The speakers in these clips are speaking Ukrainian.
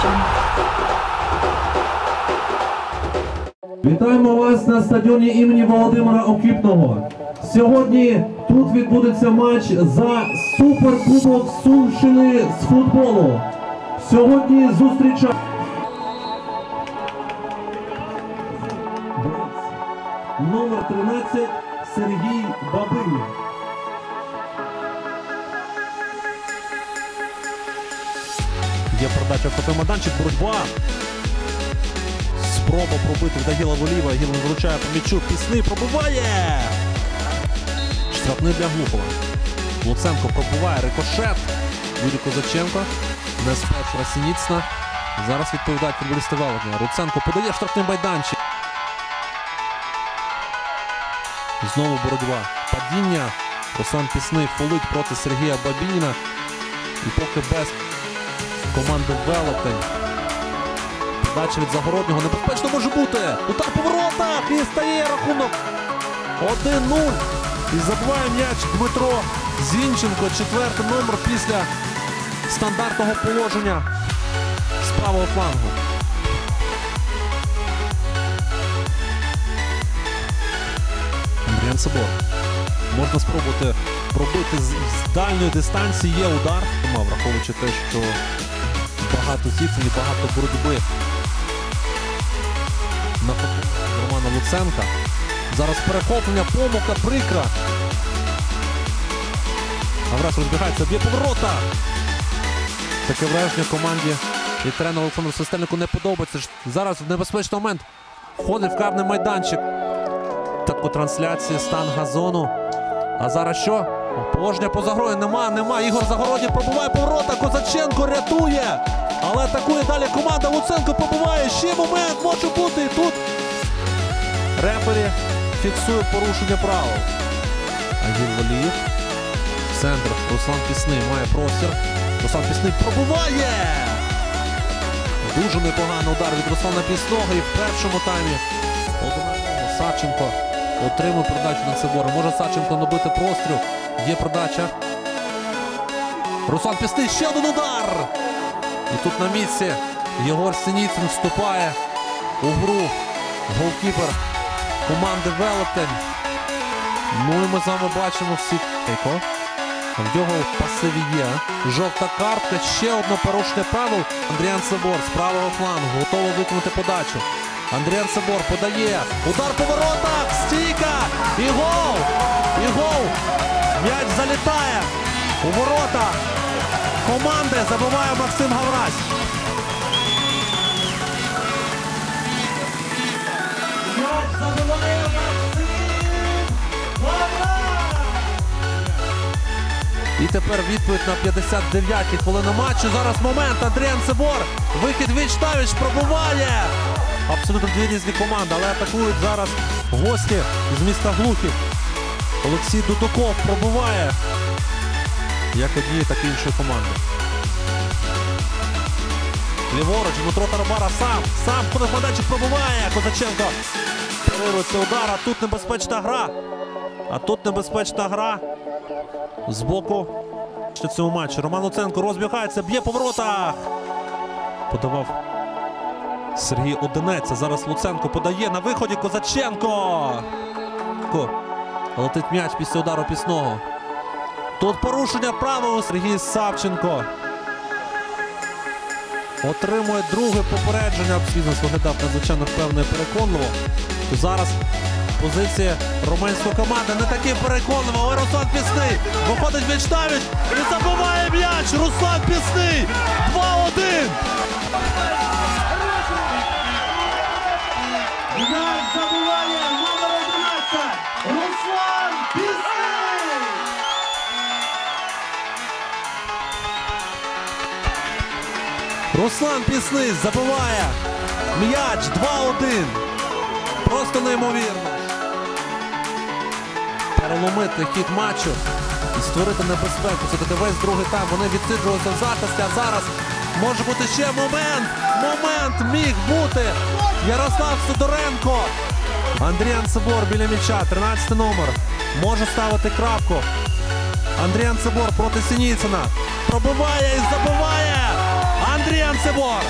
Савченко. Вітаємо вас на стадіоні імені Володимира Окіпного. Сьогодні тут відбудеться матч за суперкубок Сумщини з футболу. Сьогодні зустріча. Номер 13 Сергій Бабинів. Є передача в фотомайданчик, боротьба. Спроба пробити від Воліва. Агіл не вручає по м'ячу. Пісний пробиває. Штрафний для Глухова. Луценко пробиває рикошет. Юрій Козаченко. Неспечра Сініцна. Зараз відповідають футболісти Велетня. Луценко подає штрафний майданчик. Знову боротьба. Падіння. Руслан Пісний фолить проти Сергія Бабініна. І поки без команди Велетень. Подача від Загороднього небезпечно може бути. Удар по воротах і стає рахунок 1-0. І забиває м'яч Дмитро Зінченко. Четвертий номер після стандартного положення з правого флангу. Андріан Собор. Можна спробувати пробити з, з дальньої дистанції. Є удар. Враховуючи те, що багато зіткнень, багато боротьби на Романа Луценка. Зараз перехоплення, помилка, прикра. Аврас розбігається, б'є поворота. Таке враження команді і тренеру Олександру Свистельнику не подобається. Зараз в небезпечний момент входить в карний майданчик. Так трансляції стан газону. А зараз що? Положення поза грою нема, нема. Ігор Загородній пробуває поворота. Козаченко рятує. Але атакує далі команда. Луценко пробуває. Ще момент може бути. І тут рефері фіксує порушення правил. Агін Валіїв. Центр. Руслан Пісний має простір. Руслан Пісний пробуває. Дуже непоганий удар від Руслана Пісного. І в першому таймі одного Савченко отримує передачу на Сибора. Може Савченко набити простріл. Є передача. Руслан Пісний ще один удар. І тут на місці Єгор Синіцин вступає у гру. Голкіпер команди Велетень. Ну і ми з вами бачимо всі. Тейко. В нього пасиві є. Жовта картка. Ще одне порушення правил. Андріан Собор з правого флангу. Готовий виконати подачу. Андріан Собор подає. Удар по воротах. Стійка. І гол. М'яч залітає. У ворота. Команди забиває Максим Гавразь. І тепер відповідь на 59-й хвилини матчу. Зараз момент. Андріан Цибор. Вихід Вічтавіч пробуває. Абсолютно дві різні команди, але атакують зараз гості з міста Глухів. Олексій Дудуков пробуває. Як однієї, так і іншої команди. Ліворуч, Дмитро Тарабара сам. Сам подачі пробуває. Козаченко перерується удар. А тут небезпечна гра. А тут небезпечна гра з боку ще цього матчу. Роман Луценко розбігається, б'є по воротах. Подавав Сергій Одинець. Зараз Луценко подає на виході Козаченко. Летить м'яч після удару пісного. Тут порушення правил Сергій Савченко. Отримує друге попередження. Бізнес виглядав надзвичайно впевнено і переконливо. Зараз позиція румунської команди не такі переконливо, але Руслан Пісний виходить Вічтавіч і забиває м'яч. Руслан Пісний Руслан Пісний забиває м'яч 2-1. Просто неймовірно. Переломити хід матчу і створити небезпеку. Це весь другий тайм. Вони відсиджувалися в захисті, а зараз може бути ще момент. Момент міг бути. Ярослав Сидоренко. Андріан Собор біля м'яча. 13 номер. Може ставити крапку. Андріан Цибор проти Сініцина. Пробиває і забиває. Grense var!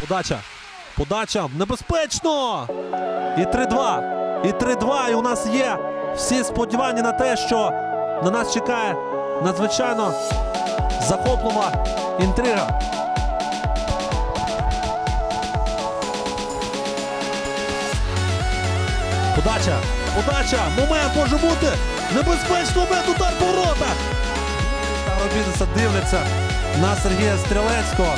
Подача. Подача. Небезпечно! І 3-2. І 3-2. І у нас є всі сподівання на те, що на нас чекає надзвичайно захоплива інтрига. Подача. Подача. Момент може бути. Небезпечний момент. Удар по воротах. Робітниця дивляться на Сергія Стрілецького.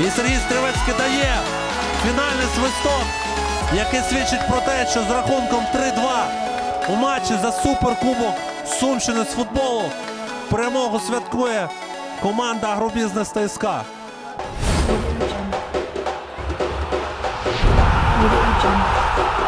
І Сергій Стрілецький дає фінальний свисток, який свідчить про те, що з рахунком 3-2 у матчі за суперкубок Сумщини з футболу перемогу святкує команда Агробізнес ТСК. Thank Jungle.